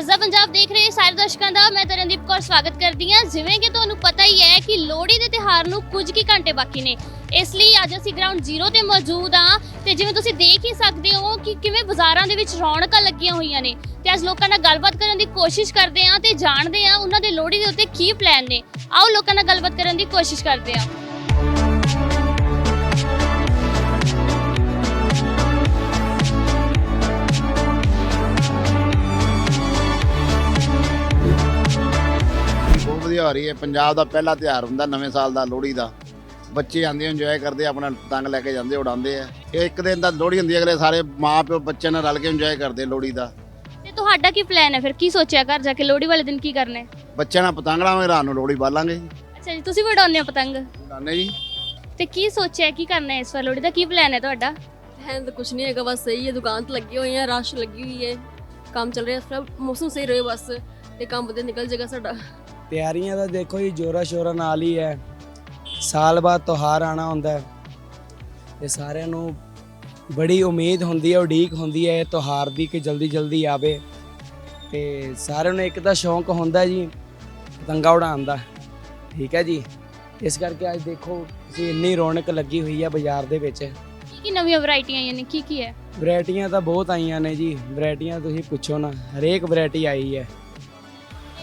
ਵਸਦਾ ਪੰਜਾਬ ਦੇਖ ਰਹੇ ਸਾਰੇ ਦਰਸ਼ਕਾਂ ਦਾ, ਮੈਂ ਤਰਨਦੀਪ ਕੌਰ ਸਵਾਗਤ ਕਰਦੀ ਹਾਂ। ਜਿਵੇਂ ਕਿ ਤੁਹਾਨੂੰ ਪਤਾ ਹੀ ਹੈ ਕਿ ਲੋਹੜੀ ਦੇ ਤਿਉਹਾਰ ਨੂੰ ਕੁਝ ਕੀ ਘੰਟੇ ਬਾਕੀ ਨੇ। ਇਸ ਲਈ ਅੱਜ ਅਸੀਂ ਗਰਾਊਂਡ ਜ਼ੀਰੋ ਤੇ ਮੌਜੂਦ ਹਾਂ ਤੇ ਜਿਵੇਂ ਤੁਸੀਂ ਦੇਖ ਹੀ ਸਕਦੇ ਹੋ ਕਿ ਕਿਵੇਂ ਬਾਜ਼ਾਰਾਂ ਦੇ ਵਿੱਚ ਰੌਣਕਾਂ ਲੱਗੀਆਂ ਹੋਈਆਂ ਨੇ ਤੇ ਅੱਜ ਲੋਕਾਂ ਨਾਲ ਗੱਲਬਾਤ ਕਰਨ ਦੀ ਕੋਸ਼ਿਸ਼ ਕਰਦੇ ਹਾਂ ਤੇ ਜਾਣਦੇ ਹਾਂ ਉਹਨਾਂ ਦੇ ਲੋਹੜੀ ਦੇ ਉੱਤੇ ਕੀ ਪਲਾਨ ਨੇ। ਆਓ ਲੋਕਾਂ ਨਾਲ ਗੱਲਬਾਤ ਕਰਨ ਦੀ ਕੋਸ਼ਿਸ਼ ਕਰਦੇ ਹਾਂ। ਹੋ ਰਹੀ ਹੈ। ਪੰਜਾਬ ਦਾ ਪਹਿਲਾ ਤਿਉਹਾਰ ਹੁੰਦਾ ਨਵੇਂ ਸਾਲ ਦਾ ਲੋਹੜੀ ਦਾ। ਬੱਚੇ ਆਂਦੇ ਇੰਜੋਏ ਕਰਦੇ ਆਪਣਾ ਪਤੰਗ ਲੈ ਕੇ ਜਾਂਦੇ ਉਡਾਉਂਦੇ ਆ। ਇਹ ਇੱਕ ਦਿਨ ਦਾ ਲੋਹੜੀ ਹੁੰਦੀ ਹੈ ਅਗਲੇ ਸਾਰੇ ਮਾਂ ਪਿਓ ਬੱਚੇ ਨਾਲ ਰਲ ਕੇ ਇੰਜੋਏ ਕਰਦੇ ਲੋਹੜੀ ਦਾ। ਤੇ ਤੁਹਾਡਾ ਕੀ ਪਲਾਨ ਹੈ? ਫਿਰ ਕੀ ਸੋਚਿਆ ਘਰ ਜਾ ਕੇ ਲੋਹੜੀ ਵਾਲੇ ਦਿਨ ਕੀ ਕਰਨਾ ਹੈ? ਬੱਚਿਆਂ ਨਾਲ ਪਤੰਗ ਲਾਵਾਂਗੇ ਰਾਤ ਨੂੰ ਲੋਹੜੀ ਬਾਲਾਂਗੇ। ਜੀ ਅੱਛਾ ਜੀ ਤੁਸੀਂ ਵੀ ਉਡਾਉਂਦੇ ਹੋ ਪਤੰਗ? ਉਡਾਉਂਦੇ ਜੀ। ਤੇ ਕੀ ਸੋਚਿਆ ਕੀ ਕਰਨਾ ਹੈ ਇਸ ਵਾਰ ਲੋਹੜੀ ਦਾ? ਕੀ ਪਲਾਨ ਹੈ ਤੁਹਾਡਾ? ਹੈ ਤਾਂ ਕੁਛ ਨਹੀਂ ਹੈਗਾ ਬਸ ਸਹੀ ਹੈ ਦੁਕਾਨ ਤੇ ਲੱਗੀ ਹੋਈ ਹੈ ਰਸ਼ ਲੱਗੀ ਹੋਈ ਹੈ। ਕੰਮ ਚੱਲ ਰਿਹਾ ਹੈ ਮੌਸਮ ਸਹੀ ਰਹੇ ਬਸ। ਤੇ ਕੰਮ ਵਧੀਆ ਨਿਕਲ ਜਾਏਗਾ ਸਾਡਾ। ਤਿਆਰੀਆਂ ਤਾਂ ਦੇਖੋ ਜੀ ਜੋਰਾ ਸ਼ੋਰਾ ਨਾਲ ਹੀ ਹੈ। ਸਾਲ ਬਾਅਦ ਤਿਉਹਾਰ ਆਣਾ ਹੁੰਦਾ ਹੈ। ਤੇ ਸਾਰਿਆਂ ਨੂੰ ਬੜੀ ਉਮੀਦ ਹੁੰਦੀ ਹੈ ਉਡੀਕ ਹੁੰਦੀ ਹੈ ਇਹ ਤਿਉਹਾਰ ਦੀ ਕਿ ਜਲਦੀ ਜਲਦੀ ਆਵੇ। ਤੇ ਸਾਰਿਆਂ ਨੂੰ ਇੱਕ ਤਾਂ ਸ਼ੌਂਕ ਹੁੰਦਾ ਜੀ ਪਤੰਗਾ ਉਡਾਉਣ ਦਾ। ਠੀਕ ਹੈ ਜੀ? ਇਸ ਕਰਕੇ ਅੱਜ ਦੇਖੋ ਤੁਸੀਂ ਇੰਨੀ ਰੌਣਕ ਲੱਗੀ ਹੋਈ ਹੈ ਬਾਜ਼ਾਰ ਦੇ ਵਿੱਚ। ਕੀ ਕੀ ਨਵੀਆਂ ਵੈਰਾਈਟੀਆਂ ਆਈਆਂ ਨੇ? ਕੀ ਕੀ ਹੈ? ਵੈਰਾਈਟੀਆਂ ਤਾਂ ਬਹੁਤ ਆਈਆਂ ਨੇ ਜੀ। ਵੈਰਾਈਟੀਆਂ ਤੁਸੀਂ ਪੁੱਛੋ ਨਾ ਹਰੇਕ ਵੈਰਾਈਟੀ ਆਈ ਹੈ।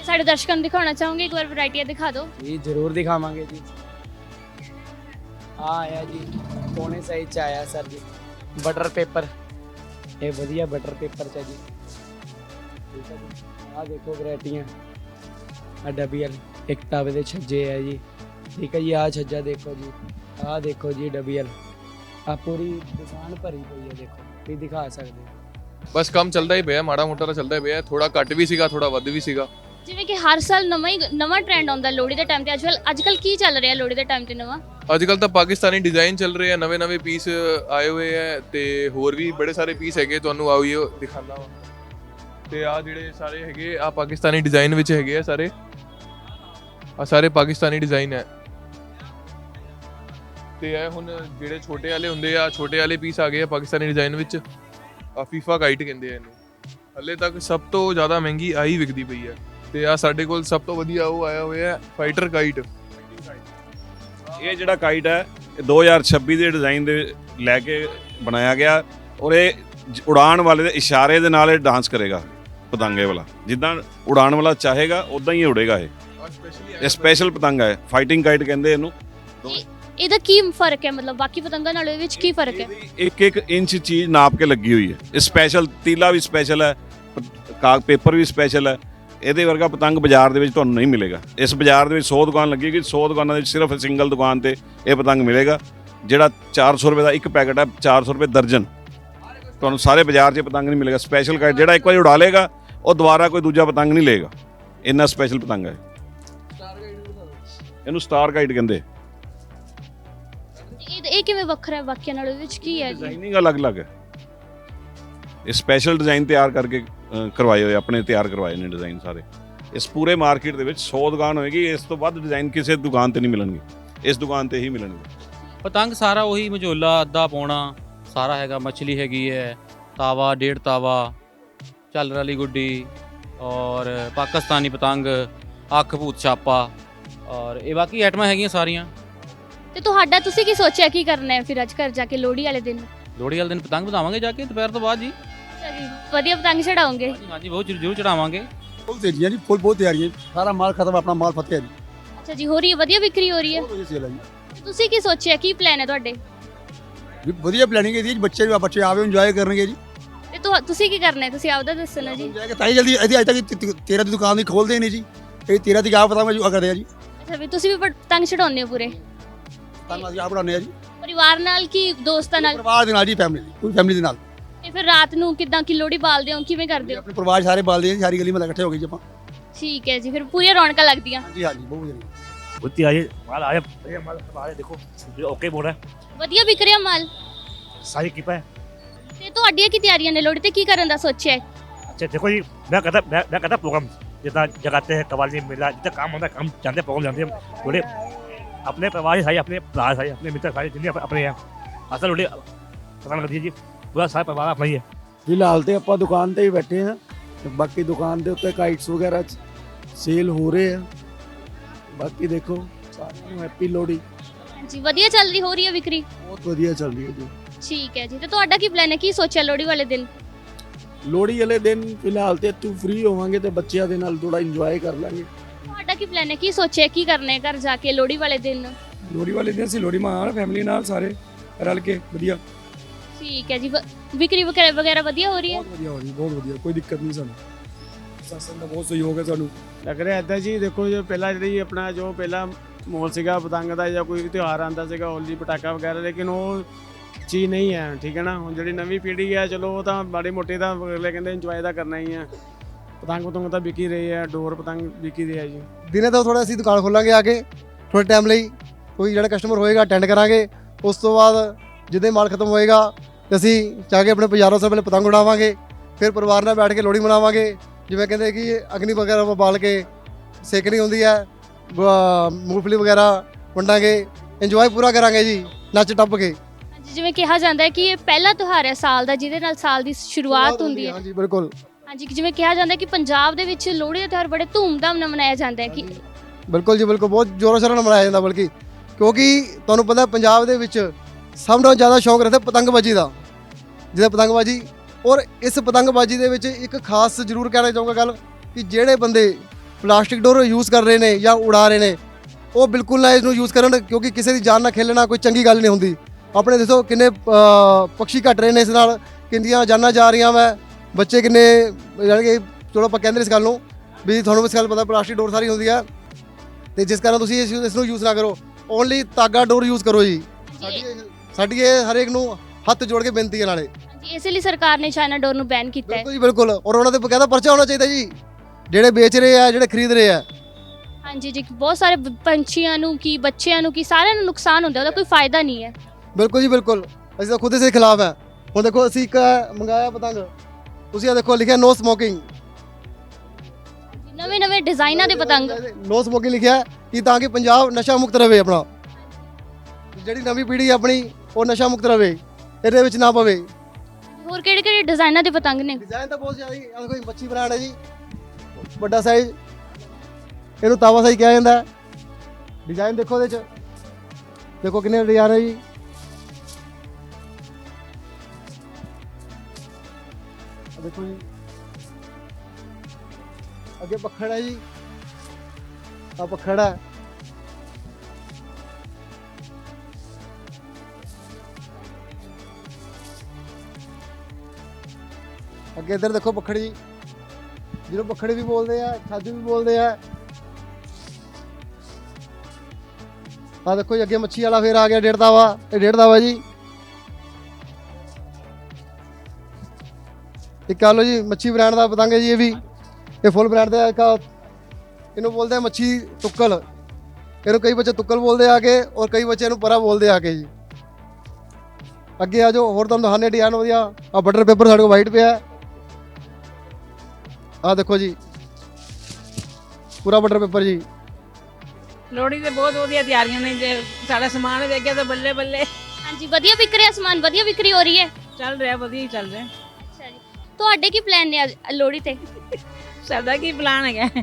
ਸਾਡੇ ਦਰਸ਼ਕਾਂ ਨੂੰ ਦਿਖਾਉਣਾ ਚਾਹੋਗੇ ਇੱਕ ਵਾਰ ਵੈਰਾਈਟੀਆਂ ਦਿਖਾ ਦਿਓ। ਜੀ ਜ਼ਰੂਰ ਦਿਖਾਵਾਂਗੇ ਜੀ। ਆ ਆਇਆ ਜੀ ਕੋਨੇ ਸਾਈਜ਼ ਚ ਆਇਆ ਸਰ ਜੀ। ਬਟਰ ਪੇਪਰ ਇਹ ਵਧੀਆ ਬਟਰ ਪੇਪਰ ਚ ਹੈ ਜੀ। ਠੀਕ ਹੈ ਜੀ। ਆ ਦੇਖੋ ਵੈਰਾਈਟੀਆਂ ਆ ਡਬਲ ਇੱਕ ਤਵੇ ਦੇ ਛੱਜੇ ਹੈ ਜੀ। ਠੀਕ ਹੈ ਜੀ ਆ ਛੱਜਾ ਦੇਖੋ ਜੀ। ਆ ਦੇਖੋ ਜੀ ਡਬਲ ਆ ਪੂਰੀ ਦੁਕਾਨ ਭਰੀ ਪਈ ਹੈ ਦੇਖੋ। ਤੁਸੀਂ ਦਿਖਾ ਸਕਦੇ ਹੋ। ਬਸ ਕੰਮ ਚੱਲਦਾ ਹੀ ਪਿਆ ਮਾੜਾ ਮੋਟਾ ਤਾਂ ਚੱਲਦਾ ਹੀ ਪਿਆ। ਥੋੜਾ ਘੱਟ ਵੀ ਸੀਗਾ ਥੋੜਾ ਵੱਧ ਵੀ ਸੀਗਾ। ਜਿਵੇਂ ਕਿ ਹਰ ਸਾਲ ਨਵਾਂ ਹੀ ਨਵਾਂ ਟ੍ਰੈਂਡ ਆਉਂਦਾ ਲੋਹੜੀ ਦੇ ਟਾਈਮ ਤੇ। ਅੱਜਕੱਲ ਅੱਜਕੱਲ ਕੀ ਚੱਲ ਰਿਹਾ ਲੋਹੜੀ ਦੇ ਟਾਈਮ ਤੇ ਨਵਾਂ? ਅੱਜ ਕੱਲ ਤਾਂ ਪਾਕਿਸਤਾਨੀ ਡਿਜ਼ਾਈਨ ਚੱਲ ਰਹੇ ਆ, ਨਵੇਂ ਨਵੇਂ ਪੀਸ ਆਏ ਹੋਏ ਆ ਤੇ ਹੋਰ ਵੀ ਬੜੇ ਸਾਰੇ ਪੀਸ ਹੈਗੇ, ਤੁਹਾਨੂੰ ਆਉਈਓ ਦਿਖਾਣਾ ਵਾ। ਤੇ ਆ ਜਿਹੜੇ ਸਾਰੇ ਹੈਗੇ ਆ ਪਾਕਿਸਤਾਨੀ ਡਿਜ਼ਾਈਨ ਵਿੱਚ ਹੈਗੇ ਆ ਸਾਰੇ। ਆ ਸਾਰੇ ਪਾਕਿਸਤਾਨੀ ਡਿਜ਼ਾਈਨ ਹੈ ਤੇ ਇਹ ਹੁਣ ਜਿਹੜੇ ਛੋਟੇ ਵਾਲੇ ਹੁੰਦੇ ਆ ਛੋਟੇ ਵਾਲੇ ਪੀਸ ਆ ਗਏ ਆ ਪਾਕਿਸਤਾਨੀ ਡਿਜ਼ਾਈਨ ਵਿੱਚ। ਆ ਫੀਫਾ ਕਾਈਟ ਕਹਿੰਦੇ ਆ ਇਹਨੂੰ। ਹੱਲੇ ਤੱਕ ਸਭ ਤੋਂ ਜ਼ਿਆਦਾ ਮਹਿੰਗੀ ਆਹੀ ਵਿਕਦੀ ਪਈ ਹੈ ਤੇ ਆ ਸਾਡੇ ਕੋਲ ਸਭ ਤੋਂ ਵਧੀਆ ਉਹ ਆਇਆ ਹੋਇਆ ਹੈ ਫਾਈਟਰ ਕਾਈਟ ਇਹ ਜਿਹੜਾ ਕਾਈਟ ਹੈ ਇਹ 2026 ਦੇ ਡਿਜ਼ਾਈਨ ਦੇ ਲੈ ਕੇ ਬਣਾਇਆ ਗਿਆ ਔਰ ਇਹ ਜ- ਉਡਾਣ ਵਾਲੇ ਦੇ ਇਸ਼ਾਰੇ ਦੇ ਨਾਲ ਇਹ ਡਾਂਸ ਕਰੇਗਾ ਪਤੰਗੇ ਵਾਲਾ। ਜਿੱਦਾਂ ਉਡਾਣ ਵਾਲਾ ਚਾਹੇਗਾ ਉਦਾਂ ਹੀ ਉਡੇਗਾ ਇਹ। ਇਹ ਸਪੈਸ਼ਲ ਪਤੰਗ ਹੈ ਫਾਈਟਿੰਗ ਕਾਈਟ ਕਹਿੰਦੇ ਇਹਨੂੰ। ਇਹਦਾ ਕੀ ਫ਼ਰਕ ਹੈ? ਮਤਲਬ ਬਾਕੀ ਪਤੰਗਾਂ ਨਾਲੋਂ ਇਹਦੇ ਵਿੱਚ ਕੀ ਫ਼ਰਕ ਹੈ? ਇਹਦੀ ਇੱਕ ਇੱਕ ਇੰਚ ਚੀਜ਼ ਨਾਪ ਕੇ ਲੱਗੀ ਹੋਈ ਹੈ। ਇਹ ਸਪੈਸ਼ਲ ਤੀਲਾ ਵੀ ਸਪੈਸ਼ਲ ਹੈ ਪ- ਕਾਗ ਪੇਪਰ ਵੀ ਸਪੈਸ਼ਲ ਹੈ। ਇਹਦੇ ਵਰਗਾ ਪਤੰਗ ਬਾਜ਼ਾਰ ਦੇ ਵਿੱਚ ਤੁਹਾਨੂੰ ਨਹੀਂ ਮਿਲੇਗਾ। ਇਸ ਬਾਜ਼ਾਰ ਦੇ ਵਿੱਚ 100 ਦੁਕਾਨ ਲੱਗੇਗੀ 100 ਦੁਕਾਨਾਂ ਦੇ ਵਿੱਚ ਸਿਰਫ ਸਿੰਗਲ ਦੁਕਾਨ ਤੇ ਇਹ ਪਤੰਗ ਮਿਲੇਗਾ ਜਿਹੜਾ 400 ਰੁਪਏ ਦਾ ਇੱਕ ਪੈਕਟ ਹੈ 400 ਰੁਪਏ ਦਰਜਨ। ਤੁਹਾਨੂੰ ਸਾਰੇ ਬਾਜ਼ਾਰ 'ਚ ਪਤੰਗ ਨਹੀਂ ਮਿਲੇਗਾ। ਸਪੈਸ਼ਲ ਕਾਈਟ ਜਿਹੜਾ ਇੱਕ ਵਾਰੀ ਉਡਾ ਲੇਗਾ ਉਹ ਦੁਬਾਰਾ ਕੋਈ ਦੂਜਾ ਪਤੰਗ ਨਹੀਂ ਲਏਗਾ। ਇੰਨਾ ਸਪੈਸ਼ਲ ਪਤੰਗ ਹੈ ਇਹਨੂੰ ਸਟਾਰ ਕਾਈਟ ਕਹਿੰਦੇ। ਇਹ ਇਹ ਕਿਵੇਂ ਵੱਖਰਾ ਹੈ? ਬਾਕੀਆਂ ਨਾਲੋਂ ਵਿੱਚ ਕੀ ਹੈ ਜੀ? ਡਿਜ਼ਾਈਨਿੰਗ ਅਲੱਗ-ਅਲੱਗ ਹੈ। ਇਹ ਸਪੈਸ਼ਲ ਡਿਜ਼ਾਈਨ ਤਿਆਰ ਕਰਕੇ ਕਰਵਾਏ ਹੋਏ ਆਪਣੇ ਤਿਆਰ ਕਰਵਾਏ ਨੇ ਡਿਜ਼ਾਈਨ ਸਾਰੇ। ਇਸ ਪੂਰੇ ਮਾਰਕੀਟ ਦੇ ਵਿੱਚ 100 ਦੁਕਾਨ ਹੋਏਗੀ ਇਸ ਤੋਂ ਵੱਧ ਡਿਜ਼ਾਈਨ ਕਿਸੇ ਦੁਕਾਨ ਤੇ ਨਹੀਂ ਮਿਲਣਗੇ। ਇਸ ਦੁਕਾਨ ਤੇ ਹੀ ਮਿਲਣਗੇ। ਪਤੰਗ ਸਾਰਾ ਉਹੀ ਮਝੋਲਾ ਅੱਧਾ ਪੌਣਾ ਸਾਰਾ ਹੈਗਾ ਮੱਛਲੀ ਹੈਗੀ ਹੈ ਤਾਵਾ ਡੇਢ ਤਾਵਾ ਝੱਲਰ ਵਾਲੀ ਗੁੱਡੀ ਔਰ ਪਾਕਿਸਤਾਨੀ ਪਤੰਗ ਅੱਖ ਭੂਤ ਛਾਪਾ ਔਰ ਇਹ ਬਾਕੀ ਆਈਟਮਾਂ ਹੈਗੀਆਂ ਸਾਰੀਆਂ। ਤੇ ਤੁਹਾਡਾ ਤੁਸੀਂ ਕੀ ਸੋਚਿਆ ਕੀ ਕਰਨਾ ਹੈ ਫਿਰ ਅੱਜ ਘਰ ਜਾ ਕੇ ਲੋਹੜੀ ਵਾਲੇ ਦਿਨ? ਲੋਹੜੀ ਵਾਲੇ ਦਿਨ ਪਤੰਗ ਵਧਾਵਾਂਗੇ ਜਾ ਕੇ ਦੁਪਹਿਰ ਤੋਂ ਬਾਅਦ ਜੀ। ਅੱਛਾ ਜੀ ਵਧੀਆ ਪਤੰਗ ਚੜਾਉਂਗੇ ਹਾਂਜੀ ਹਾਂਜੀ ਬਹੁਤ ਜ਼ਰੂਰ ਚੜਾਵਾਂਗੇ। ਫੁੱਲ ਤੇਜ਼ੀਆਂ ਜੀ ਫੁੱਲ ਬਹੁਤ ਤਿਆਰੀ ਹੈ ਸਾਰਾ ਮਾਲ ਖਤਮ ਆਪਣਾ ਮਾਲ ਫਤਿਹ ਜੀ। ਅੱਛਾ ਜੀ ਹੋ ਰਹੀ ਹੈ ਵਧੀਆ ਵਿਕਰੀ ਹੋ ਰਹੀ ਹੈ? ਬਹੁਤ ਵਧੀਆ ਸੇਲ ਹੈ ਜੀ। ਤੁਸੀਂ ਕੀ ਸੋਚਿਆ ਕੀ ਪਲਾਨ ਹੈ ਤੁਹਾਡੇ? ਵੀ ਵਧੀਆ ਪਲੈਨਿੰਗ ਹੈ ਜੀ ਬੱਚੇ ਵੀ ਬੱਚੇ ਆਵੇ ਇੰਜੋਏ ਕਰਨਗੇ ਜੀ। ਤੇ ਤੁਹਾ- ਤੁਸੀਂ ਕੀ ਕਰਨਾ ਹੈ? ਤੁਸੀਂ ਆਪਦਾ ਦੱਸਣਾ ਜੀ। ਇੰਜੋਏ ਤਾਂ ਹੀ ਜਲਦੀ ਇਹਦੀ ਅੱਜ ਤੱਕ 13 ਦੀ ਦੁਕਾਨ ਦੀ ਖੋਲਦੇ ਨਹੀਂ ਜੀ। ਇਹ 13 ਦੀ ਆਪ ਪਤਾ ਮੈਂ ਜੋ ਕਰਦੇ ਆ ਜੀ। ਅੱਛਾ ਵੀ ਤੁਸੀਂ ਵੀ ਪਤੰਗ ਚੜਾਉਂਦੇ ਹੋ ਪੂਰੇ? ਤਾਂ ਅਸੀਂ ਆਪ ਬਣਾਉਂਦੇ ਆ ਜੀ। ਪਰਿਵਾਰ ਨਾਲ ਕੀ ਦੋਸਤਾਂ ਨਾਲ? ਪਰਿਵਾਰ ਦੇ ਨਾਲ ਜੀ ਫੈਮਿਲੀ ਪੂਰੀ ਫੈਮਿਲੀ ਦੇ ਨਾਲ। ਤੇ ਫਿਰ ਰਾਤ ਨੂੰ ਕਿਦਾਂ ਕਿ ਲੋਹੜੀ ਬਾਲਦੇ ਹੋ ਕਿਵੇਂ ਕਰਦੇ ਹੋ ਆਪਣੇ ਪਰਿਵਾਰ ਸਾਰੇ ਬਾਲਦੇ ਆ ਜੀ, ਸਾਰੀ ਗਲੀ ਮਹੱਲਾ ਇਕੱਠੇ ਹੋ ਗਏ ਜੀ ਆਪਾਂ ਠੀਕ ਹੈ ਜੀ ਫਿਰ ਪੂਰੀਆਂ ਰੌਣਕਾਂ ਲੱਗਦੀਆਂ ਹਾਂਜੀ ਹਾਂਜੀ ਬਹੁਤ ਵਧੀਆ बुद्धि आ जाए माल आया बढ़िया माल सब आ रहा है देखो ये ओके बोल रहा है ਵਧੀਆ ਵਿਕ ਰਿਹਾ ਮਾਲ सारी कीपा है ਤੇ ਤੁਹਾਡੀਆਂ ਕੀ ਤਿਆਰੀਆਂ ਨੇ ਲੋਹੜੀ ਤੇ ਕੀ ਕਰਨ ਦਾ ਸੋਚਿਆ ਹੈ अच्छा देखो जी मैं कहता मैं मैं कहता प्रोग्राम जितना जगाते हैं कवाली मेला जितना काम होता है काम जानते हैं प्रोग्राम जानते हैं थोड़े अपने परिवार सारे अपने भरा सारे अपने मित्र सारे जितने अपने- अपने हैं असल थोड़े पसंद कर दीजिए ਉਹਦਾ ਸਾਰਾ ਪਰਿਵਾਰ ਆਪਣਾ ਹੀ ਹੈ। ਫਿਲਹਾਲ ਤੇ ਆਪਾਂ ਦੁਕਾਨ ਤੇ ਹੀ ਬੈਠੇ ਆ ਤੇ ਬਾਕੀ ਦੁਕਾਨ ਦੇ ਉੱਤੇ ਕਾਈਟਸ ਵਗੈਰਾ ਸੇਲ ਹੋ ਰਹੇ ਆ। ਬਾਕੀ ਦੇਖੋ ਸਾਰਿਆਂ ਨੂੰ ਹੈਪੀ ਲੋਹੜੀ। ਹਾਂਜੀ ਵਧੀਆ ਚੱਲ ਰਹੀ ਹੋ ਰਹੀ ਹੈ ਵਿਕਰੀ? ਬਹੁਤ ਵਧੀਆ ਚੱਲ ਰਹੀ ਹੈ ਜੀ। ਠੀਕ ਹੈ ਜੀ ਤੇ ਤੁਹਾਡਾ ਕੀ ਪਲਾਨ ਹੈ? ਕੀ ਸੋਚਿਆ ਲੋਹੜੀ ਵਾਲੇ ਦਿਨ? ਲੋੜੀ ਵਾਲੇ ਦਿਨ ਫਿਲਹਾਲ ਤੇ ਤੂੰ ਫ੍ਰੀ ਹੋਵਾਂਗੇ ਤੇ ਬੱਚਿਆਂ ਦੇ ਨਾਲ ਥੋੜਾ ਇੰਜੋਏ ਕਰ ਲਾਂਗੇ। ਤੁਹਾਡਾ ਕੀ ਪਲਾਨ ਹੈ? ਕੀ ਸੋਚਿਆ? ਕੀ ਕਰਨਾ ਹੈ ਘਰ ਜਾ ਕੇ ਲੋਹੜੀ ਵਾਲੇ ਦਿਨ? ਲੋੜੀ ਵਾਲੇ ਦਿਨ ਅਸੀਂ ਲੋਹੜੀ ਮਾਰ ਫੈਮਿਲੀ ਨਾਲ ਸਾਰੇ ਰਲ ਕੇ ਵਧੀਆ। ਠੀਕ ਹੈ ਜੀ ਵ- ਵਿਕਰੀ ਵਗੈਰਾ ਵਗੈਰਾ ਵਧੀਆ ਹੋ ਰਹੀ ਹੈ? ਬਹੁਤ ਵਧੀਆ ਹੋ ਰਹੀ ਬਹੁਤ ਵਧੀਆ ਕੋਈ ਦਿੱਕਤ ਨਹੀਂ ਸਾਨੂੰ। ਸਾਸਨ ਦਾ ਬਹੁਤ ਸਹਿਯੋਗ ਹੈ ਸਾਨੂੰ। ਲੱਗ ਰਿਹਾ ਇਦਾਂ ਜੀ ਦੇਖੋ ਜੋ ਪਹਿਲਾਂ ਜਿਹੜੀ ਆਪਣਾ ਜੋ ਪਹਿਲਾਂ ਮਾਹੌਲ ਸੀਗਾ ਪਤੰਗ ਦਾ ਜਾਂ ਕੋਈ ਵੀ ਤਿਉਹਾਰ ਆਂਦਾ ਸੀਗਾ ਹੋਲੀ ਪਟਾਕਾ ਵਗੈਰਾ ਲੇਕਿਨ ਉਹ ਚੀਜ਼ ਨਹੀਂ ਹੈ ਠੀਕ ਹੈ ਨਾ? ਹੁਣ ਜਿਹੜੀ ਨਵੀਂ ਪੀੜ੍ਹੀ ਹੈ ਚਲੋ ਉਹ ਤਾਂ ਮਾੜੀ ਮੋਟੀ ਤਾਂ ਅਗਲੇ ਕਹਿੰਦੇ ਇੰਜੋਏ ਤਾਂ ਕਰਨਾ ਹੀ ਹੈ। ਪਤੰਗ ਪਤੰਗ ਤਾਂ ਵਿਕੀ ਰਹੀ ਹੈ ਡੋਰ ਪਤੰਗ ਵਿਕੀ ਰਹੀ ਹੈ ਜੀ। ਦਿਨੇ ਤਾਂ ਥੋੜਾ ਅਸੀਂ ਦੁਕਾਨ ਖੋਲਾਂਗੇ ਆ ਕੇ ਥੋੜੇ ਟਾਈਮ ਲਈ। ਕੋਈ ਜਿਹੜਾ ਕਸਟਮਰ ਹੋਏਗਾ ਅਟੈਂਡ ਕਰਾਂਗੇ। ਉਸ ਤੋਂ ਬਾਅਦ ਜਿੱਦੇ ਮਾਲ ਖਤਮ ਹੋਏਗਾ ਤੇ ਅਸੀਂ ਜਾ ਕੇ ਆਪਣੇ ਬਾਜ਼ਾਰੋਂ ਤੋਂ ਪਹਿਲੇ ਪਤੰਗ ਉਡਾਵਾਂਗੇ ਫਿਰ ਪਰਿਵਾਰ ਨਾਲ ਬੈਠ ਕੇ ਲੋਹੜੀ ਮਨਾਵਾਂਗੇ। ਜਿਵੇਂ ਕਹਿੰਦੇ ਕਿ ਅਗਨੀ ਵਗੈਰਾ ਬਾਲ ਕੇ ਸੇਕਣੀ ਹੁੰਦੀ ਹੈ ਮੂੰਗਫਲੀ ਵਗੈਰਾ ਵੰਡਾਂਗੇ ਇੰਜੋਏ ਪੂਰਾ ਕਰਾਂਗੇ ਜੀ ਨੱਚ ਟੱਪ ਕੇ। ਹਾਂਜੀ, ਜਿਵੇਂ ਕਿਹਾ ਜਾਂਦਾ ਹੈ ਕਿ ਇਹ ਪਹਿਲਾ ਤਿਉਹਾਰ ਹੈ ਸਾਲ ਦਾ ਜਿਹਦੇ ਨਾਲ ਸਾਲ ਦੀ ਸ਼ੁਰੂਆਤ ਹੁੰਦੀ ਹੈ ਹਾਂਜੀ ਬਿਲਕੁਲ। ਹਾਂਜੀ ਜਿਵੇਂ ਕਿਹਾ ਜਾਂਦਾ ਹੈ ਕਿ ਪੰਜਾਬ ਦੇ ਵਿੱਚ ਲੋਹੜੀ ਦਾ ਤਿਉਹਾਰ ਬੜੇ ਧੂਮਧਾਮ ਨਾਲ ਮਨਾਇਆ ਜਾਂਦਾ ਹੈ ਕਿ ਬਿਲਕੁਲ ਜੀ ਬਿਲਕੁਲ ਬਹੁਤ ਜ਼ੋਰਾਂ ਸ਼ੋਰਾਂ ਨਾਲ ਮਨਾਇਆ ਜਾਂਦਾ ਬਲਕਿ ਕਿਉਂਕਿ ਤੁਹਾਨੂੰ ਪਤਾ ਪੰਜਾਬ ਦੇ ਵਿੱਚ ਸਭ ਨਾਲੋਂ ਜ਼ਿਆਦਾ ਸ਼ੌਂਕ ਰੱਖਦੇ ਪਤੰਗਬਾਜ਼ੀ ਦਾ। ਜਿਹਦਾ ਪਤੰਗਬਾਜ਼ੀ ਔਰ ਇਸ ਪਤੰਗਬਾਜ਼ੀ ਦੇ ਵਿੱਚ ਇੱਕ ਖਾਸ ਜ਼ਰੂਰ ਕਹਿਣਾ ਚਾਹੂੰਗਾ ਗੱਲ ਕਿ ਜਿਹੜੇ ਬੰਦੇ ਪਲਾਸਟਿਕ ਡੋਰ ਯੂਜ਼ ਕਰ ਰਹੇ ਨੇ ਜਾਂ ਉਡਾ ਰਹੇ ਨੇ ਉਹ ਬਿਲਕੁਲ ਨਾ ਇਸ ਨੂੰ ਯੂਜ਼ ਕਰਨ ਕਿਉਂਕਿ ਕਿਸੇ ਦੀ ਜਾਨ ਨਾਲ ਖੇਲਣਾ ਕੋਈ ਚੰਗੀ ਗੱਲ ਨਹੀਂ ਹੁੰਦੀ। ਆਪਣੇ ਦੇਖੋ ਕਿੰਨੇ ਪੰਛੀ ਘਟ ਰਹੇ ਨੇ ਇਸ ਨਾਲ ਕਿੰਨੀਆਂ ਜਾਨਾਂ ਜਾ ਰਹੀਆਂ ਵਾ ਬੱਚੇ ਕਿੰਨੇ ਜਾਣੀ ਕਿ ਚਲੋ ਆਪਾਂ ਕਹਿੰਦੇ ਇਸ ਗੱਲ ਨੂੰ ਵੀ ਤੁਹਾਨੂੰ ਇਸ ਗੱਲ ਪਤਾ ਪਲਾਸਟਿਕ ਡੋਰ ਸਾਰੀ ਹੁੰਦੀ ਆ ਤੇ ਜਿਸ ਕਾਰਨ ਤੁਸੀਂ ਇਸ ਨੂੰ ਯੂਜ਼ ਨਾ ਕਰੋ। ਓਨਲੀ ਤਾਗਾ ਡੋਰ ਯੂਜ਼ ਕਰੋ ਜੀ। ਸਾਡੀ ਸਾਡੀ ਇਹ ਹਰੇਕ ਨੂੰ ਹੱਥ ਜੋੜ ਕੇ ਬੇਨਤੀ ਹੈ ਨਾਲੇ। ਹਾਂਜੀ, ਇਸੇ ਲਈ ਸਰਕਾਰ ਨੇ ਚਾਈਨਾ ਡੋਰ ਨੂੰ ਬੈਨ ਕੀਤਾ ਹੈ। ਬਿਲਕੁਲ ਜੀ ਬਿਲਕੁਲ। ਔਰ ਉਹਨਾਂ ਦੇ ਬਕਾਇਦਾ ਪਰਚਾ ਹੋਣਾ ਚਾਹੀਦਾ ਜੀ। ਜਿਹੜੇ ਵੇਚ ਰਹੇ ਆ ਜਿਹੜੇ ਖਰੀਦ ਰਹੇ ਆ। ਹਾਂਜੀ ਜੀ ਬਹੁਤ ਸਾਰੇ ਬ- ਪੰਛੀਆਂ ਨੂੰ ਕੀ ਬੱਚਿਆਂ ਨੂੰ ਕੀ ਸਾਰਿਆਂ ਨੂੰ ਨੁਕਸਾਨ ਹੁੰਦਾ ਉਹਦਾ ਕੋਈ ਫਾਇਦਾ ਨਹੀਂ ਹੈ। ਬਿਲਕੁਲ ਜੀ ਬਿਲਕੁਲ। ਅਸੀਂ ਤਾਂ ਖੁਦ ਇਸ ਦੇ ਖਿਲਾਫ ਹੈ ਹੁਣ ਦੇਖੋ ਅਸੀਂ ਇੱਕ ਮੰਗਾਇਆ ਪਤੰਗ। ਤੁਸੀਂ ਆ ਦੇਖੋ ਲਿਖਿਆ ਨੋ ਸਮੋਕਿੰਗ ਨਵੇਂ ਨਵੇਂ ਡਿਜ਼ਾਈਨਾਂ ਦੇ ਪਤੰਗ। ਨੋ ਸਮੋਕਿੰਗ ਲਿਖਿਆ ਹੈ ਕਿ ਤਾਂ ਕਿ ਪੰਜਾਬ ਨਸ਼ਾ ਮੁਕਤ ਰਵੇ ਆਪਣਾ। ਜਿਹੜੀ ਨਵੀਂ ਪੀੜ੍ਹੀ ਆਪਣੀ ਉਹ ਨਸ਼ਾ ਮੁਕਤ ਰਵੇ ਇਹਦੇ ਵਿੱਚ ਨਾ ਪਵੇ। ਹੋਰ ਕਿਹੜੇ ਕਿਹੜੇ ਡਿਜ਼ਾਈਨਾਂ ਦੇ ਪਤੰਗ ਨੇ? ਡਿਜ਼ਾਈਨ ਤਾਂ ਬਹੁਤ ਜ਼ਿਆਦਾ ਹੀ ਦੇਖੋ ਮੱਛੀ ਬ੍ਰਾਂਡ ਹੈ ਜੀ। ਵੱਡਾ ਸਾਈਜ਼ ਇਹਨੂੰ ਤਾਵਾ ਸਾਈਜ਼ ਕਿਹਾ ਜਾਂਦਾ ਡਿਜ਼ਾਈਨ ਦੇਖੋ ਇਹਦੇ ਚ। ਦੇਖੋ ਕਿੰਨੇ ਡਿਜ਼ਾਈਨ ਹੈ ਜੀ। ਆ ਦੇਖੋ ਜੀ। ਅੱਗੇ ਪੱਖੜ ਜੀ। ਆ ਪੱਖੜ ਅੱਗੇ ਇੱਧਰ ਦੇਖੋ ਪੱਖੜੀ ਜਿਹਨੂੰ ਪੱਖੜੀ ਵੀ ਬੋਲਦੇ ਆ ਛੱਜ ਵੀ ਬੋਲਦੇ ਆ। ਆ ਦੇਖੋ ਜੀ, ਅੱਗੇ ਮੱਛੀ ਵਾਲਾ ਫੇਰ ਆ ਗਿਆ ਡੇਢ ਦਾ ਵਾ, ਇਹ ਡੇਢ ਦਾ ਵਾ ਜੀ। ਇੱਕ ਕਹ ਲਓ ਜੀ, ਮੱਛੀ ਬ੍ਰਾਂਡ ਦਾ ਪਤੰਗ ਹੈ ਜੀ ਇਹ ਵੀ। ਇਹ ਫੁੱਲ ਬ੍ਰਾਂਡ ਦਾ ਇੱਕ ਇਹਨੂੰ ਬੋਲਦੇ ਆ ਮੱਛੀ ਤੁੱਕਲ। ਇਹਨੂੰ ਕਈ ਬੱਚੇ ਤੁੱਕਲ ਬੋਲਦੇ ਆ ਕੇ ਔਰ ਕਈ ਬੱਚੇ ਇਹਨੂੰ ਪਰਾ ਬੋਲਦੇ ਆ ਕੇ ਜੀ। ਅੱਗੇ ਆ ਜਾਓ, ਹੋਰ ਤੁਹਾਨੂੰ ਦਿਖਾਣੇ ਡਿਜ਼ਾਈਨ ਵਧੀਆ। ਆ ਬਟਰ ਪੇਪਰ ਸਾਡੇ ਕੋਲ ਵਾਈਟ ਪਿਆ ਹੈ ਆ ਦੇਖੋ ਜੀ। ਪੂਰਾ ਬਟਰ ਪੇਪਰ ਜੀ। ਲੋਹੜੀ ਤੇ ਬਹੁਤ ਵਧੀਆ ਤਿਆਰੀਆਂ ਨੇ। ਜੇ ਸਾਡਾ ਸਮਾਨ ਵੇਖਿਆ ਤਾਂ ਬੱਲੇ ਬੱਲੇ। ਹਾਂਜੀ ਵਧੀਆ ਵਿਕ ਰਿਹਾ ਸਮਾਨ ਵਧੀਆ ਵਿਕਰੀ ਹੋ ਰਹੀ ਹੈ। ਚੱਲ ਰਿਹਾ ਵਧੀਆ ਹੀ ਚੱਲ ਰਿਹਾ। ਅੱਛਾ ਜੀ। ਤੁਹਾਡੇ ਕੀ ਪਲਾਨ ਨੇ ਅੱਜ ਲੋਹੜੀ ਤੇ? ਸਾਡਾ ਕੀ ਪਲਾਨ ਹੈਗਾ?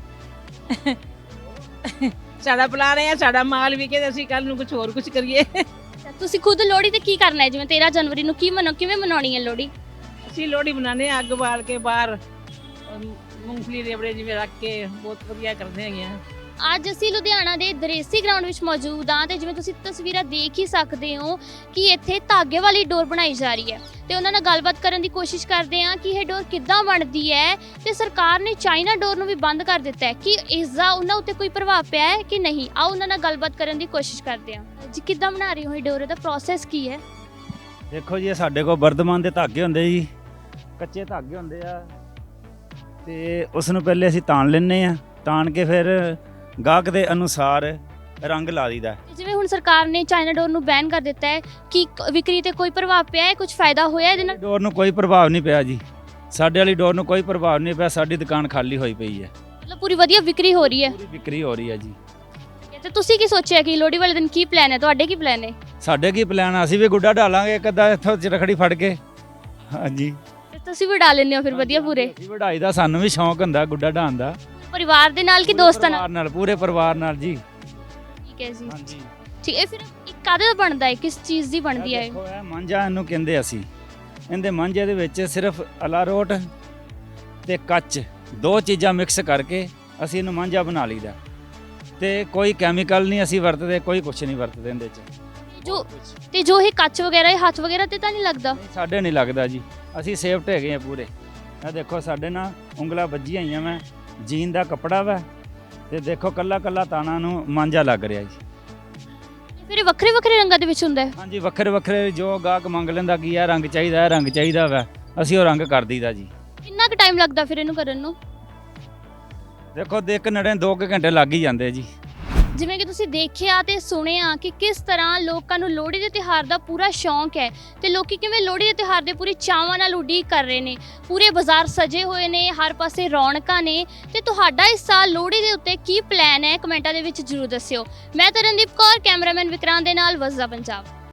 ਸਾਡਾ ਪਲਾਨ ਹੈ ਸਾਡਾ ਮਾਲ ਵਿਕੇ ਤੇ ਅਸੀਂ ਕੱਲ ਨੂੰ ਕੁਝ ਹੋਰ ਕੁਝ ਕਰੀਏ। ਤੁਸੀਂ ਖੁਦ ਲੋਹੜੀ ਤੇ ਕੀ ਕਰਨਾ ਹੈ? ਜਿਵੇਂ 13 ਜਨਵਰੀ ਨੂੰ ਕੀ ਮਨਾ ਕਿਵੇਂ ਮਨਾਉਣੀ ਹੈ ਲੋਹੜੀ? ਅਸੀਂ ਲੋਹੜੀ ਬਣਾਉਂਦੇ ਹਾਂ ਅੱਗ ਬਾਲ ਕੇ ਬਾਹਰ ਮੂੰਗਫਲੀ ਰੇਵੜੇ ਜਿਵੇਂ ਰੱਖ ਕੇ ਬਹੁਤ ਵਧੀਆ ਕਰਦੇ ਹੈਗੇ ਆ। ਅੱਜ ਅਸੀਂ ਲੁਧਿਆਣਾ ਦੇ ਦਰੇਸੀ ਗਰਾਊਂਡ ਵਿੱਚ ਮੌਜੂਦ ਹਾਂ ਤੇ ਜਿਵੇਂ ਤੁਸੀਂ ਤਸਵੀਰਾਂ ਦੇਖ ਹੀ ਸਕਦੇ ਹੋ ਕਿ ਇੱਥੇ ਧਾਗੇ ਵਾਲੀ ਡੋਰ ਬਣਾਈ ਜਾ ਰਹੀ ਹੈ। ਤੇ ਉਹਨਾਂ ਨਾਲ ਗੱਲਬਾਤ ਕਰਨ ਦੀ ਕੋਸ਼ਿਸ਼ ਕਰਦੇ ਹਾਂ ਕਿ ਇਹ ਡੋਰ ਕਿੱਦਾਂ ਬਣਦੀ ਹੈ ਤੇ ਸਰਕਾਰ ਨੇ ਚਾਈਨਾ ਡੋਰ ਨੂੰ ਵੀ ਬੰਦ ਕਰ ਦਿੱਤਾ ਹੈ। ਕਿ ਇਸ ਦਾ ਉਹਨਾਂ ਉੱਤੇ ਕੋਈ ਪ੍ਰਭਾਵ ਪਿਆ ਹੈ ਕਿ ਨਹੀਂ? ਆਓ ਉਹਨਾਂ ਨਾਲ ਗੱਲਬਾਤ ਕਰਨ ਦੀ ਕੋਸ਼ਿਸ਼ ਕਰਦੇ ਹਾਂ। ਜੀ ਕਿੱਦਾਂ ਬਣਾ ਰਹੀ ਹੋ ਇਹ ਡੋਰ? ਦਾ ਪ੍ਰੋਸੈਸ ਕੀ ਹੈ? ਦੇਖੋ ਜੀ ਇਹ ਸਾਡੇ ਕੋਲ ਵਰਧਮਾਨ ਦੇ ਧਾਗੇ ਹੁੰਦੇ ਜੀ। ਕੱਚੇ ਧਾਗੇ ਹੁੰਦੇ ਆ। ਤੇ ਉਸ ਨੂੰ ਪਹਿਲੇ ਅਸੀਂ ਤਾਣ ਲੈਂਦੇ ਆ ਤਾਣ ਕੇ ਫਿਰ ਗਾਹਕ ਦੇ ਅਨੁਸਾਰ ਰੰਗ ਲਾ ਦਈਦਾ ਜਿਵੇਂ ਹੁਣ ਸਰਕਾਰ ਨੇ ਚਾਈਨਾ ਡੋਰ ਨੂੰ ਬੈਨ ਕਰ ਦਿੱਤਾ ਹੈ ਕਿ ਵਿਕਰੀ ਤੇ ਕੋਈ ਪ੍ਰਭਾਵ ਪਿਆ ਹੈ? ਕੁਝ ਫਾਇਦਾ ਹੋਇਆ ਇਹਦੇ ਨਾਲ? ਡੋਰ ਨੂੰ ਕੋਈ ਪ੍ਰਭਾਵ ਨਹੀਂ ਪਿਆ ਜੀ। ਸਾਡੇ ਵਾਲੀ ਡੋਰ ਨੂੰ ਕੋਈ ਪ੍ਰਭਾਵ ਨਹੀਂ ਪਿਆ। ਸਾਡੀ ਦੁਕਾਨ ਖਾਲੀ ਹੋਈ ਪਈ ਹੈ। ਮਤਲਬ ਪੂਰੀ ਵਧੀਆ ਵਿਕਰੀ ਹੋ ਰਹੀ ਹੈ। ਪੂਰੀ ਵਿਕਰੀ ਹੋ ਰਹੀ ਹੈ ਜੀ। ਤੇ ਤੁਸੀਂ ਕੀ ਸੋਚਿਆ ਕਿ ਲੋਹੜੀ ਵਾਲੇ ਦਿਨ ਕੀ ਪਲਾਨ ਹੈ? ਤੁਹਾਡੇ ਕੀ ਪਲਾਨ ਹੈ ਸਾਡੇ ਕੀ ਪਲਾਨ ਆ? ਅਸੀਂ ਵੀ ਗੁੱਡਾ ਢਾਲਾਂਗੇ ਇੱਕ ਅੱਧਾ ਇੱਥੋਂ ਰਖੜੀ ਫੜ ਕੇ। ਹਾਂਜੀ। ਤੁਸੀਂ ਵੀ ਉਡਾ ਲੈਂਦੇ ਹੋ ਫਿਰ ਵਧੀਆ ਪੂਰੇ? ਅਸੀਂ ਵਢਾਈ ਦਾ ਸਾਨੂੰ ਵੀ ਸ਼ੌਂਕ ਹੁੰਦਾ ਗੁੱਡਾ ਢਾਣ ਦਾ। ਪਰਿਵਾਰ ਦੇ ਨਾਲ ਕਿ ਦੋਸਤਾਂ ਨਾਲ? ਪਰਿਵਾਰ ਨਾਲ ਪੂਰੇ ਪਰਿਵਾਰ ਨਾਲ ਜੀ। ਠੀਕ ਹੈ ਜੀ। ਹਾਂਜੀ। ਠੀਕ ਹੈ ਫਿਰ ਇਹ ਕਾਹਦੇ ਦਾ ਬਣਦਾ ਹੈ? ਕਿਸ ਚੀਜ਼ ਦੀ ਬਣਦੀ ਹੈ ਇਹ? ਦੇਖੋ ਇਹ ਮਾਂਜਾ ਇਹਨੂੰ ਕਹਿੰਦੇ ਅਸੀਂ। ਇਹਦੇ ਮਾਂਜੇ ਦੇ ਵਿੱਚ ਸਿਰਫ ਅਲਾਰੋਟ ਤੇ ਕੱਚ ਦੋ ਚੀਜ਼ਾਂ ਮਿਕਸ ਕਰਕੇ ਅਸੀਂ ਇਹਨੂੰ ਮਾਂਜਾ ਬਣਾ ਲਈਦਾ। ਤੇ ਕੋਈ ਕੈਮੀਕਲ ਨਹੀਂ ਅਸੀਂ ਵਰਤਦੇ ਕੋਈ ਕੁਝ ਨਹੀਂ ਵਰਤਦੇ ਇਹਦੇ ਚ। ਜੋ ਤੇ ਜੋ ਇਹ ਕੱਚ ਵਗੈਰਾ ਇਹ ਹੱਥ ਵਗੈਰਾ ਤੇ ਤਾਂ ਨਹੀਂ ਲੱਗਦਾ? ਨਹੀਂ, ਸਾਡੇ ਨਹੀਂ ਲੱਗਦਾ ਜੀ। ਅਸੀਂ ਸੇਫਟ ਹੈਗੇ ਆ ਪੂਰੇ। ਇਹ ਦੇਖੋ ਸਾਡੇ ਨਾਲ ਉਂਗਲਾਂ ਵੱਜੀਆਂ ਹੋਈਆਂ ਮੈਂ ਜੀਨ ਦਾ ਕੱਪੜਾ ਵਾ ਤੇ ਦੇਖੋ ਕੱਲਾ ਕੱਲਾ ਤਾਣਾ ਨੂੰ ਮਾਂਜਾ ਲੱਗ ਰਿਹਾ ਜੀ। ਫਿਰ ਵੱਖਰੇ ਵੱਖਰੇ ਰੰਗਾਂ ਦੇ ਵਿੱਚ ਹੁੰਦਾ ਹੈ? ਹਾਂਜੀ ਵੱਖਰੇ ਵੱਖਰੇ ਜੋ ਗਾਹਕ ਮੰਗ ਲੈਂਦਾ ਕਿ ਇਹ ਰੰਗ ਚਾਹੀਦਾ ਇਹ ਰੰਗ ਚਾਹੀਦਾ ਵਾ ਅਸੀਂ ਉਹ ਰੰਗ ਕਰ ਦਈਦਾ ਜੀ। ਕਿੰਨਾ ਕੁ ਟਾਈਮ ਲੱਗਦਾ ਫਿਰ ਇਹਨੂੰ ਕਰਨ ਨੂੰ? ਦੇਖੋ ਦੇਖ ਨੜੇ 2 ਘੰਟੇ ਲੱਗ ਹੀ ਜਾਂਦੇ ਜੀ। ਜਿਵੇਂ ਕਿ ਤੁਸੀਂ ਦੇਖਿਆ ਤੇ ਸੁਣਿਆ ਕਿ ਕਿਸ ਤਰ੍ਹਾਂ ਲੋਕਾਂ ਨੂੰ ਲੋਹੜੀ ਦੇ ਤਿਹਾਰ ਦਾ ਪੂਰਾ ਸ਼ੌਂਕ ਹੈ ਤੇ ਲੋਕੀ ਕਿਵੇਂ ਲੋਹੜੀ ਦੇ ਤਿਹਾਰ ਦੇ ਪੂਰੀ ਚਾਵਾਂ ਨਾਲ ਉਡੀਕ ਕਰ ਰਹੇ ਨੇ, ਪੂਰੇ ਬਾਜ਼ਾਰ ਸਜੇ ਹੋਏ ਨੇ, ਹਰ ਪਾਸੇ ਰੌਣਕਾਂ ਨੇ ਤੇ ਤੁਹਾਡਾ ਇਸ ਸਾਲ ਲੋਹੜੀ ਦੇ ਉੱਤੇ ਕੀ ਪਲਾਨ ਹੈ? ਕਮੈਂਟਾਂ ਦੇ ਵਿੱਚ ਜਰੂਰ ਦੱਸਿਓ। ਮੈਂ ਤਰਨਦੀਪ ਕੌਰ, ਕੈਮਰਾਮੈਨ ਵਿਕਰਾਂ ਦੇ ਨਾਲ ਵਸਦਾ ਪੰਜਾਬ।